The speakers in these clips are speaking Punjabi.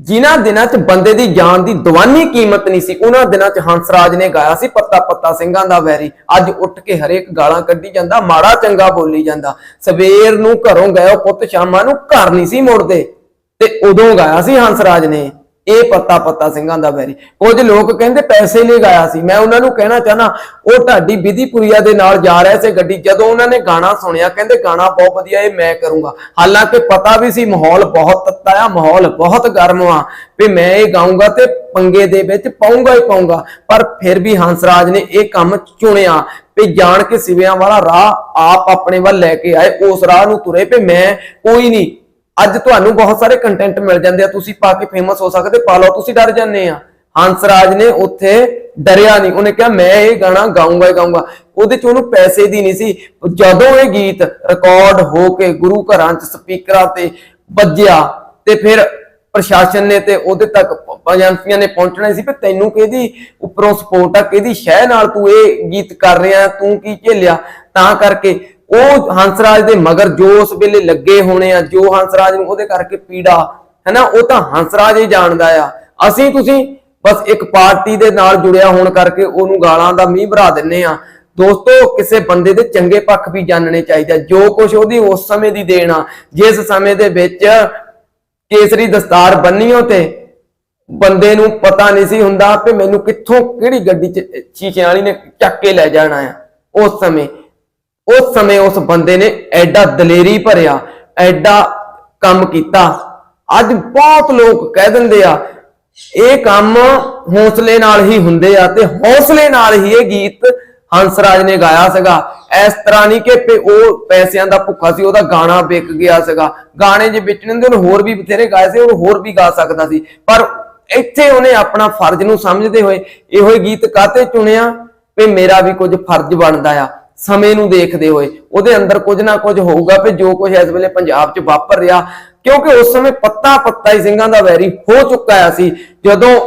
ਜਿਨ੍ਹਾਂ ਦਿਨਾਂ 'ਚ ਬੰਦੇ ਦੀ ਜਾਨ ਦੀ ਦਵਾਨੀ ਕੀਮਤ ਨਹੀਂ ਸੀ, ਉਹਨਾਂ ਦਿਨਾਂ 'ਚ ਹੰਸਰਾਜ ਨੇ ਗਾਇਆ ਸੀ ਪੱਤਾ ਪੱਤਾ ਸਿੰਘਾਂ ਦਾ ਵੈਰੀ। ਅੱਜ ਉੱਠ ਕੇ ਹਰੇਕ ਗਾਲਾਂ ਕੱਢੀ ਜਾਂਦਾ, ਮਾੜਾ ਚੰਗਾ ਬੋਲੀ ਜਾਂਦਾ। ਸਵੇਰ ਨੂੰ ਘਰੋਂ ਗਏ ਉਹ ਪੁੱਤ ਸ਼ਾਮਾਂ ਨੂੰ ਘਰ ਨਹੀਂ ਸੀ ਮੁੜਦੇ। ਤੇ ਉਦੋਂ ਗਾਇਆ ਸੀ ਹੰਸਰਾਜ ਨੇ। ਇਹ ਪੱਤਾ ਪੱਤਾ ਸਿੰਘਾਂ ਦਾ ਵੈਰੀ। ਕੁਝ ਲੋਕ ਕਹਿੰਦੇ ਪੈਸੇ ਲਈ ਗਾਇਆ ਸੀ। ਮੈਂ ਉਹਨਾਂ ਨੂੰ ਕਹਿਣਾ ਚਾਹਨਾ ਉਹ ਢਾਡੀ ਵਿਧੀਪੁਰੀਆ ਦੇ ਨਾਲ ਜਾ ਰਿਹਾ ਸੀ ਗੱਡੀ। ਜਦੋਂ ਉਹਨਾਂ ਨੇ ਗਾਣਾ ਸੁਣਿਆ, ਕਹਿੰਦੇ ਗਾਣਾ ਬਹੁਤ ਵਧੀਆ, ਇਹ ਮੈਂ ਕਰੂੰਗਾ। ਹਾਲਾਂਕਿ ਪਤਾ ਵੀ ਸੀ, ਮਾਹੌਲ ਬਹੁਤ ਤੱਤਾ ਆ, ਮਾਹੌਲ ਬਹੁਤ ਗਰਮ ਆ। ਵੀ ਮੈਂ ਇਹ ਗਾਉਂਗਾ ਤੇ ਪੰਗੇ ਦੇ ਵਿੱਚ ਪਾਉਂਗਾ ਹੀ ਪਾਉਂਗਾ ਪਰ ਫਿਰ ਵੀ ਹੰਸਰਾਜ ਨੇ ਇਹ ਕੰਮ ਚੁਣਿਆ ਵੀ ਜਾਣ ਕੇ ਸਿਵਿਆਂ ਵਾਲਾ ਰਾਹ ਆਪ ਆਪਣੇ ਵੱਲ ਲੈ ਕੇ ਆਏ। ਉਸ ਰਾਹ ਨੂੰ ਤੁਰੇ ਵੀ ਮੈਂ ਕੋਈ ਨਹੀਂ। ਅੱਜ ਤੁਹਾਨੂੰ ਬਹੁਤ ਸਾਰੇ ਕੰਟੈਂਟ ਮਿਲ ਜਾਂਦੇ ਆ, ਤੁਸੀਂ ਪਾ ਕੇ ਫੇਮਸ ਹੋ ਸਕਦੇ, ਪਾ ਲਓ, ਤੁਸੀਂ ਡਰ ਜਾਂਦੇ ਆ। ਹੰਸਰਾਜ ਨੇ ਉੱਥੇ ਡਰਿਆ ਨਹੀਂ, ਉਹਨੇ ਕਿਹਾ, ਮੈਂ ਇਹ ਗਾਣਾ ਗਾਉਂਗਾ ਹੀ ਗਾਉਂਗਾ ਉਹਦੇ ਚ ਉਹਨੂੰ ਪੈਸੇ ਦੀ ਨਹੀਂ ਸੀ। ਜਦੋਂ ਇਹ ਗੀਤ ਰਿਕਾਰਡ ਹੋ ਕੇ ਗੁਰੂ ਘਰਾਂ ਚ ਸਪੀਕਰਾਂ ਤੇ ਵੱਜਿਆ, ਤੇ ਫਿਰ ਪ੍ਰਸ਼ਾਸਨ ਨੇ ਤੇ ਉਹਦੇ ਤੱਕ ਏਜੰਸੀਆਂ ਨੇ ਪਹੁੰਚਣਾ ਸੀ ਕਿ ਤੈਨੂੰ ਕਿਹਦੀ ਉੱਪਰੋਂ ਸਪੋਰਟ ਆ, ਕਿਹਦੀ ਸ਼ਹਿ ਨਾਲ ਤੂੰ ਇਹ ਗੀਤ ਕਰ ਰਿਹਾ, ਤੂੰ ਕੀ ਝੇਲਿਆ? ਤਾਂ ਕਰਕੇ ਉਹ ਹੰਸਰਾਜ ਦੇ ਮਗਰ ਜੋ ਉਸ ਵੇਲੇ ਲੱਗੇ ਹੋਣੇ ਆ, ਜੋ ਹੰਸਰਾਜ ਨੂੰ ਉਹਦੇ ਕਰਕੇ ਪੀੜਾ, ਹੈਨਾ, ਉਹ ਤਾਂ ਹੰਸਰਾਜ ਹੀ ਜਾਣਦਾ ਆ। ਅਸੀਂ ਤੁਸੀਂ ਬਸ ਇੱਕ ਪਾਰਟੀ ਦੇ ਨਾਲ ਜੁੜਿਆ ਹੋਣ ਕਰਕੇ ਉਹਨੂੰ ਗਾਲਾਂ ਦਾ ਮੀਂਹ ਭਰਾ ਦਿੰਨੇ ਆ। ਦੋਸਤੋ, ਕਿਸੇ ਬੰਦੇ ਦੇ ਚੰਗੇ ਪੱਖ ਵੀ ਜਾਣਨੇ ਚਾਹੀਦਾ ਜੋ ਕੁਝ ਉਹਦੀ ਉਸ ਸਮੇਂ ਦੀ ਦੇਣ ਆ, ਜਿਸ ਸਮੇਂ ਦੇ ਵਿੱਚ ਕੇਸਰੀ ਦਸਤਾਰ ਬੰਨੀਓ ਤੇ ਬੰਦੇ ਨੂੰ ਪਤਾ ਨਹੀਂ ਸੀ ਹੁੰਦਾ ਕਿ ਮੈਨੂੰ ਕਿੱਥੋਂ ਕਿਹੜੀ ਗੱਡੀ ਚ ਸ਼ੀਸ਼ੇ ਵਾਲੀ ਨੇ ਚੱਕ ਕੇ ਲੈ ਜਾਣਾ ਆ। ਉਸ ਸਮੇਂ ਉਸ ਸਮੇਂ ਉਸ ਬੰਦੇ ਨੇ ਐਡਾ ਦਲੇਰੀ ਭਰਿਆ, ਐਡਾ ਕੰਮ ਕੀਤਾ। ਅੱਜ ਬਹੁਤ ਲੋਕ ਕਹਿ ਦਿੰਦੇ ਆ, ਇਹ ਕੰਮ ਹੌਸਲੇ ਨਾਲ ਹੀ ਹੁੰਦੇ ਆ ਤੇ ਹੌਸਲੇ ਨਾਲ ਹੀ ਇਹ ਗੀਤ ਹੰਸਰਾਜ ਨੇ ਗਾਇਆ ਸੀਗਾ। ਇਸ ਤਰ੍ਹਾਂ ਨਹੀਂ ਕਿ ਉਹ ਪੈਸਿਆਂ ਦਾ ਭੁੱਖਾ ਸੀ, ਉਹਦਾ ਗਾਣਾ ਵਿਕ ਗਿਆ ਸੀਗਾ। ਗਾਣੇ ਜੇ ਵੇਚਣੇ ਹੁੰਦੇ, ਉਹਨੇ ਹੋਰ ਵੀ ਬਥੇਰੇ ਗਾਏ ਸੀ, ਉਹ ਹੋਰ ਵੀ ਗਾ ਸਕਦਾ ਸੀ। ਪਰ ਇੱਥੇ ਉਹਨੇ ਆਪਣਾ ਫਰਜ਼ ਨੂੰ ਸਮਝਦੇ ਹੋਏ ਇਹੋ ਹੀ ਗੀਤ ਕਾਤੇ ਚੁਣਿਆ? ਵੀ ਮੇਰਾ ਵੀ ਕੁਝ ਫਰਜ਼ ਬਣਦਾ ਆ। ਸਮੇਂ ਨੂੰ ਦੇਖਦੇ ਹੋਏ, ਉਹਦੇ ਅੰਦਰ ਕੁਝ ਨਾ ਕੁਝ ਹੋਊਗਾ ਵੀ ਜੋ ਕੁਝ ਇਸ ਵੇਲੇ ਪੰਜਾਬ 'ਚ ਵਾਪਰ ਰਿਹਾ, ਕਿਉਂਕਿ ਉਸ ਸਮੇਂ ਪੱਤਾ ਪੱਤਾ ਹੀ ਸਿੰਘਾਂ ਦਾ ਵੈਰੀ ਹੋ ਚੁੱਕਾ ਆ ਸੀ, ਜਦੋਂ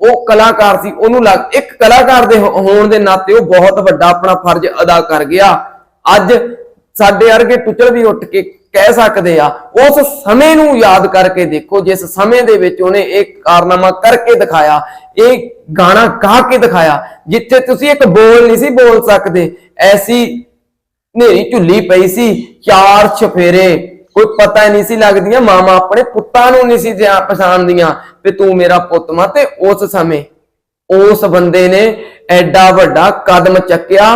ਉਹ ਕਲਾਕਾਰ ਸੀ, ਉਹਨੂੰ ਲੱਗ, ਇੱਕ ਕਲਾਕਾਰ ਦੇ ਹੋ- ਹੋਣ ਦੇ ਨਾਤੇ ਉਹ ਬਹੁਤ ਵੱਡਾ ਆਪਣਾ ਫਰਜ਼ ਅਦਾ ਕਰ ਗਿਆ। ਅੱਜ ਸਾਡੇ ਵਰਗੇ ਟੁੱਚਲ ਵੀ ਉੱਠ ਕੇ ਕਹਿ ਸਕਦੇ ਆ, ਉਸ ਸਮੇਂ ਨੂੰ ਯਾਦ ਕਰਕੇ ਦੇਖੋ, ਜਿਸ ਸਮੇਂ ਦੇ ਵਿੱਚ ਉਹਨੇ ਇਹ ਕਾਰਨਾਮਾ ਕਰਕੇ ਦਿਖਾਇਆ, ਇਹ ਗਾਣਾ ਗਾ ਕੇ ਦਿਖਾਇਆ, ਜਿੱਥੇ ਤੁਸੀਂ ਇੱਕ ਬੋਲ ਨਹੀਂ ਸੀ ਬੋਲ ਸਕਦੇ, ਐਸੀ ਨੇਰੀ ਝੁੱਲੀ ਪਈ ਸੀ, ਚਾਰ ਛਫੇਰੇ ਕੋਈ ਪਤਾ ਨਹੀਂ ਸੀ ਲੱਗਦੀਆਂ ਮਾਮਾ ਆਪਣੇ ਪੁੱਤਾਂ ਨੂੰ ਨਹੀਂ ਸੀ ਪਛਾਣਦੀਆਂ, ਵੀ ਤੂੰ ਮੇਰਾ ਪੁੱਤ ਮਾ ਤੇ ਉਸ ਸਮੇਂ ਉਸ ਬੰਦੇ ਨੇ ਐਡਾ ਵੱਡਾ ਕਦਮ ਚੱਕਿਆ,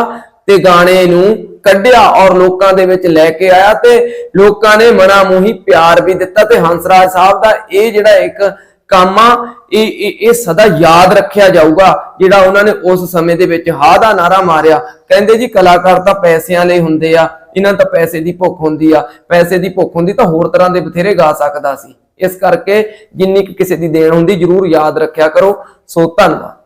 ਤੇ ਗਾਣੇ ਨੂੰ ਕੱਢਿਆ ਔਰ ਲੋਕਾਂ ਦੇ ਵਿੱਚ ਲੈ ਕੇ ਆਇਆ ਤੇ ਲੋਕਾਂ ਨੇ ਮਨਾ ਮੂੰਹੀ ਪਿਆਰ ਵੀ ਦਿੱਤਾ ਤੇ ਹੰਸਰਾਜ ਸਾਹਿਬ ਦਾ ਇਹ ਜਿਹੜਾ ਇੱਕ ਕੰਮ ਆ, ਇਹ ਇਹ ਸਦਾ ਯਾਦ ਰੱਖਿਆ ਜਾਊਗਾ ਜਿਹੜਾ ਉਹਨਾਂ ਨੇ ਉਸ ਸਮੇਂ ਦੇ ਵਿੱਚ ਹਾ ਦਾ ਨਾਰਾ ਮਾਰਿਆ। ਕਹਿੰਦੇ ਜੀ ਕਲਾਕਾਰ ਤਾਂ ਪੈਸਿਆਂ ਲਈ ਹੁੰਦੇ ਆ, ਇਹਨਾਂ ਤਾਂ ਪੈਸੇ ਦੀ ਭੁੱਖ ਹੁੰਦੀ ਆ। ਪੈਸੇ ਦੀ ਭੁੱਖ ਹੁੰਦੀ ਤਾਂ ਹੋਰ ਤਰ੍ਹਾਂ ਦੇ ਬਥੇਰੇ ਗਾ ਸਕਦਾ ਸੀ। ਇਸ ਕਰਕੇ ਜਿੰਨੀ ਕੁ ਕਿਸੇ ਦੀ ਦੇਣ ਹੁੰਦੀ ਜਰੂਰ ਯਾਦ ਰੱਖਿਆ ਕਰੋ। ਸੋ ਧੰਨਵਾਦ।